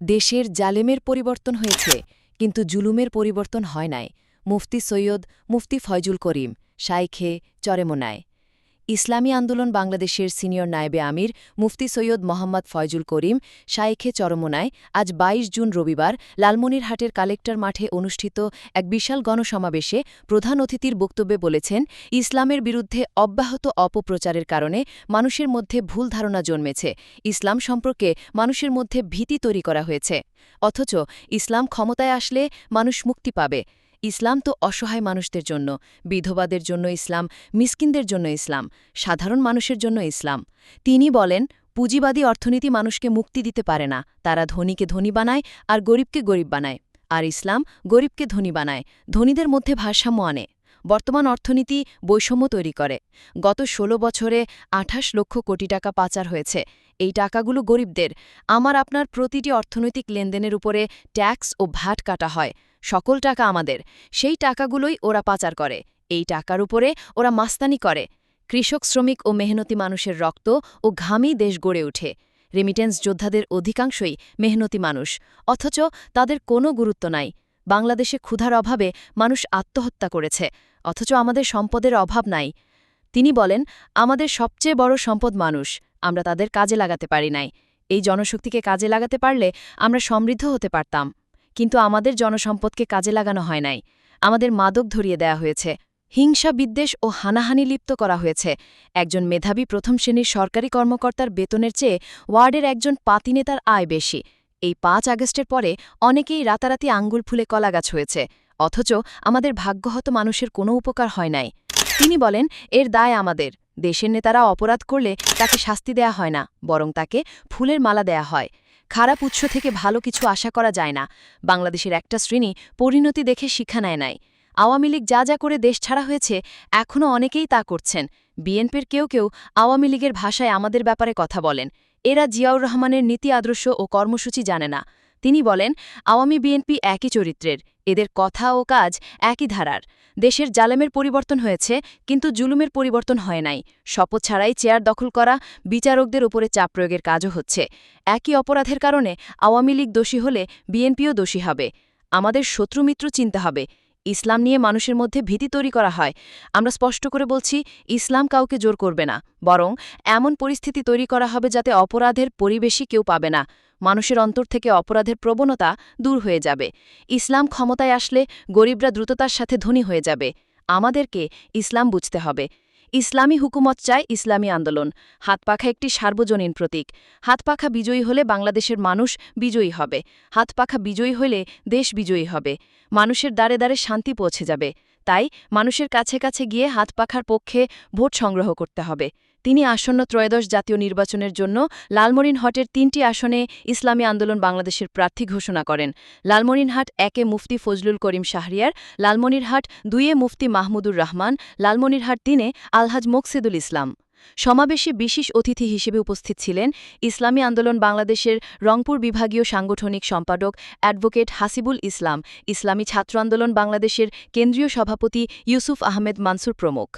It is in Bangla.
দেশের জালেমের পরিবর্তন হয়েছে, কিন্তু জুলুমের পরিবর্তন হয় নাই। মুফতি সৈয়দ মুফতি ফয়জুল করিম, শাইখে চরেমোনায়। ইসলামী আন্দোলন বাংলাদেশের সিনিয়র নায়েবে আমির, মুফতি সৈয়দ মোহাম্মদ ফয়জুল করিম শাইখে চরমোনায় আজ ২২ জুন রবিবার লালমনিরহাটের কালেক্টর মাঠে অনুষ্ঠিত এক বিশাল গণসমাবেশে প্রধান অতিথির বক্তব্যে বলেছেন, ইসলামের বিরুদ্ধে অব্যাহত অপপ্রচারের কারণে মানুষের মধ্যে ভুল ধারণা জন্মেছে। ইসলাম সম্পর্কে মানুষের মধ্যে ভীতি তৈরি করা হয়েছে। অথচ ইসলাম ক্ষমতায় আসলে মানুষ মুক্তি পাবে। ইসলাম তো অসহায় মানুষদের জন্য, বিধবাদের জন্য ইসলাম, মিসকিনদের জন্য ইসলাম, সাধারণ মানুষের জন্য ইসলাম। তিনি বলেন, পুঁজিবাদী অর্থনীতি মানুষকে মুক্তি দিতে পারে না, তারা ধনীকে ধনী বানায় আর গরিবকে গরিব বানায়। আর ইসলাম গরিবকে ধনী বানায়, ধনীদের মধ্যে ভারসাম্য আনে। বর্তমান অর্থনীতি বৈষম্য তৈরি করে। গত ১৬ বছরে আঠাশ লক্ষ কোটি টাকা পাচার হয়েছে। এই টাকাগুলো গরিবদের। আমার আপনার প্রতিটি অর্থনৈতিক লেনদেনের উপরে ট্যাক্স ও ভ্যাট কাটা হয়। সকল টাকা আমাদের। সেই টাকাগুলোই ওরা পাচার করে। এই টাকার উপরে ওরা মাস্তানি করে। কৃষক, শ্রমিক ও মেহনতি মানুষের রক্ত ও ঘামেই দেশ গড়ে ওঠে। রেমিটেন্স যোদ্ধাদের অধিকাংশই মেহনতি মানুষ। অথচ তাদের কোনো গুরুত্ব নাই। বাংলাদেশে ক্ষুধার অভাবে মানুষ আত্মহত্যা করেছে। অথচ আমাদের সম্পদের অভাব নাই। তিনি বলেন, আমাদের সবচেয়ে বড় সম্পদ মানুষ। আমরা তাদের কাজে লাগাতে পারি নাই। এই জনশক্তিকে কাজে লাগাতে পারলে আমরা সমৃদ্ধ হতে পারতাম। কিন্তু আমাদের জনসম্পদকে কাজে লাগানো হয় নাই। আমাদের মাদক ধরিয়ে দেয়া হয়েছে। হিংসা, বিদ্বেষ ও হানাহানি লিপ্ত করা হয়েছে। একজন মেধাবী প্রথম শ্রেণির সরকারি কর্মকর্তার বেতনের চেয়ে ওয়ার্ডের একজন পাতি নেতার আয় বেশি। এই পাঁচ আগস্টের পরে অনেকেই রাতারাতি আঙ্গুল ফুলে কলাগাছ হয়েছে। অথচ আমাদের ভাগ্যহত মানুষের কোনো উপকার হয় নাই। তিনি বলেন, এর দায় আমাদের। দেশের নেতারা অপরাধ করলে তাকে শাস্তি দেয়া হয় না, বরং তাকে ফুলের মালা দেয়া হয়। খারাপ উৎস থেকে ভালো কিছু আশা করা যায় না। বাংলাদেশের একটা শ্রেণি পরিণতি দেখে শিক্ষা নেয় নাই। আওয়ামী লীগ যা যা করে দেশ ছাড়া হয়েছে এখনও অনেকেই তা করছেন। বিএনপির কেউ কেউ আওয়ামী লীগের ভাষায় আমাদের ব্যাপারে কথা বলেন। এরা জিয়াউর রহমানের নীতি আদর্শ ও কর্মসূচি জানে না। তিনি বলেন, আওয়ামী বিএনপি একই চরিত্রের, এদের কথা ও কাজ একই ধারার। দেশের জালেমের পরিবর্তন হয়েছে, কিন্তু জুলুমের পরিবর্তন হয় নাই। শপথ ছাড়াই চেয়ার দখল করা বিচারকদের উপরে চাপ প্রয়োগের কাজও হচ্ছে। একই অপরাধের কারণে আওয়ামী লীগ দোষী হলে বিএনপিও দোষী হবে। আমাদের শত্রুমিত্র চিনতে হবে। ইসলাম নিয়ে মানুষের মধ্যে ভীতি তৈরি করা হয়। আমরা স্পষ্ট করে বলছি, ইসলাম কাউকে জোর করবে না, বরং এমন পরিস্থিতি তৈরি করা হবে যাতে অপরাধের পরিবেশই কেউ পাবে না। মানুষের অন্তর থেকে অপরাধের প্রবণতা দূর হয়ে যাবে। ইসলাম ক্ষমতায় আসলে গরিবরা দ্রুততার সাথে ধনী হয়ে যাবে। আমাদেরকে ইসলাম বুঝতে হবে। ইসলামী হুকুমত চায় ইসলামী আন্দোলন। হাতপাখা একটি সার্বজনীন প্রতীক। হাতপাখা বিজয়ী হলে বাংলাদেশের মানুষ বিজয়ী হবে। হাতপাখা বিজয়ী হলে দেশ বিজয়ী হবে। মানুষের দ্বারে দ্বারে শান্তি পৌঁছে যাবে। তাই মানুষের কাছে কাছে গিয়ে হাতপাখার পক্ষে ভোট সংগ্রহ করতে হবে। তিনি আসন্ন ত্রয়োদশ জাতীয় নির্বাচনের জন্য লালমরিনহাটের তিনটি আসনে ইসলামী আন্দোলন বাংলাদেশের প্রার্থী ঘোষণা করেন। লালমরিনহাট একে মুফতি ফজলুল করিম শাহরিয়ার, লালমনিরহাট দুইয়ে মুফতি মাহমুদুর রহমান, লালমনিরহাট তিনে আলহাজ মোকসেদুল ইসলাম। সমাবেশে বিশেষ অতিথি হিসেবে উপস্থিত ছিলেন ইসলামী আন্দোলন বাংলাদেশের রংপুর বিভাগীয় সাংগঠনিক সম্পাদক অ্যাডভোকেট হাসিবুল ইসলাম, ইসলামী ছাত্র আন্দোলন বাংলাদেশের কেন্দ্রীয় সভাপতি ইউসুফ আহমেদ মানসুর প্রমুখ।